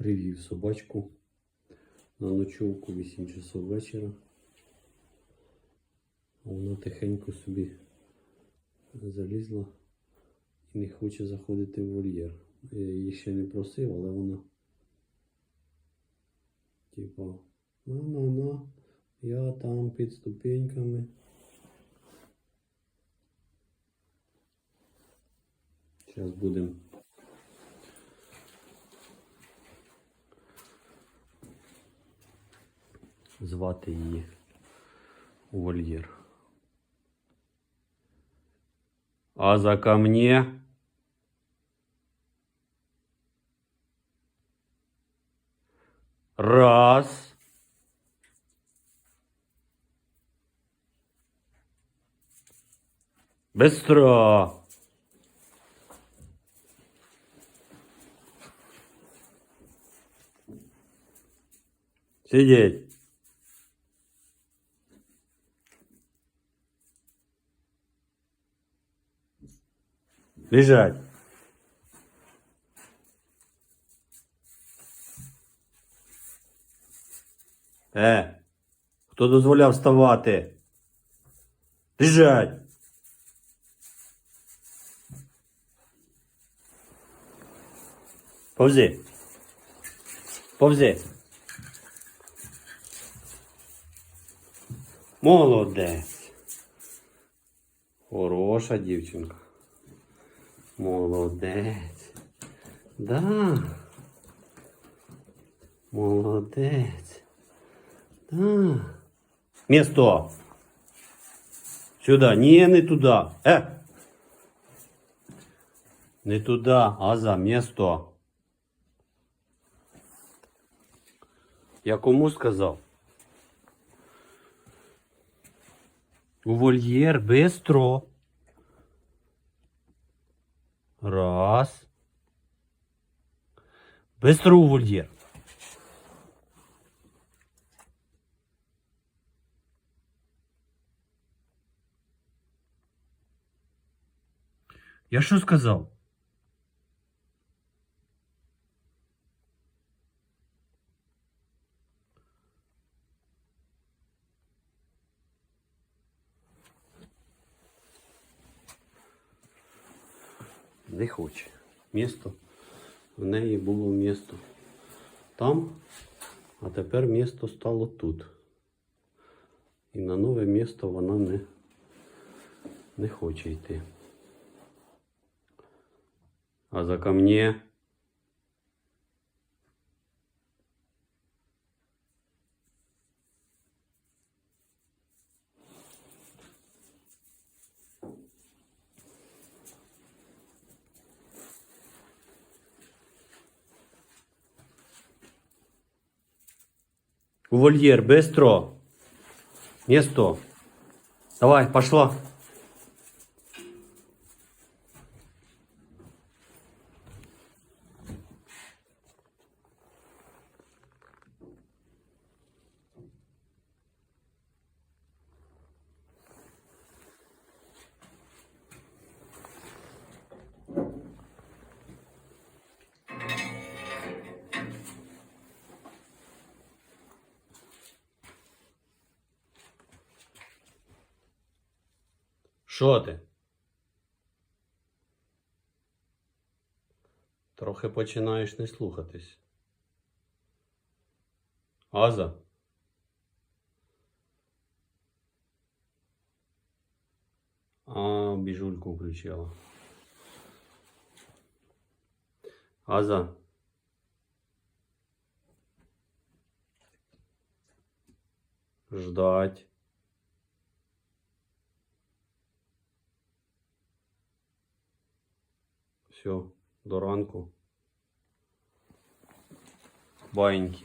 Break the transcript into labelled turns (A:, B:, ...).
A: Привів собачку на ночовку 8 часов вечора. Вона тихенько собі залізла і не хоче заходити в вольєр. Я її ще не просив, але вона типа на-на-на, я там під ступеньками. Зараз будемо звати її у вольєр. А за ко мне. Раз. Быстро. Сидеть. Лежать. Е, хто дозволяв вставати? Лежать. Повзи. Повзи. Молодець. Хороша дівчинка. Молодець. Да. Молодець. Да. Место. Сюда. Не, не туда. Э. Не туда, а за место. Я кому сказав? У вольєр бистро. Раз. Быстро у. Я що сказав? Не хоче. Місто. В неї було місто там, а тепер місто стало тут. І на нове місто вона не, не хоче йти. А за ко У вольер, быстро. Место. Давай, пошла. Що ти? Трохи починаєш не слухатись. Аза? А, біжульку включила. Аза? Ждать. Все, до ранку. Баїньки.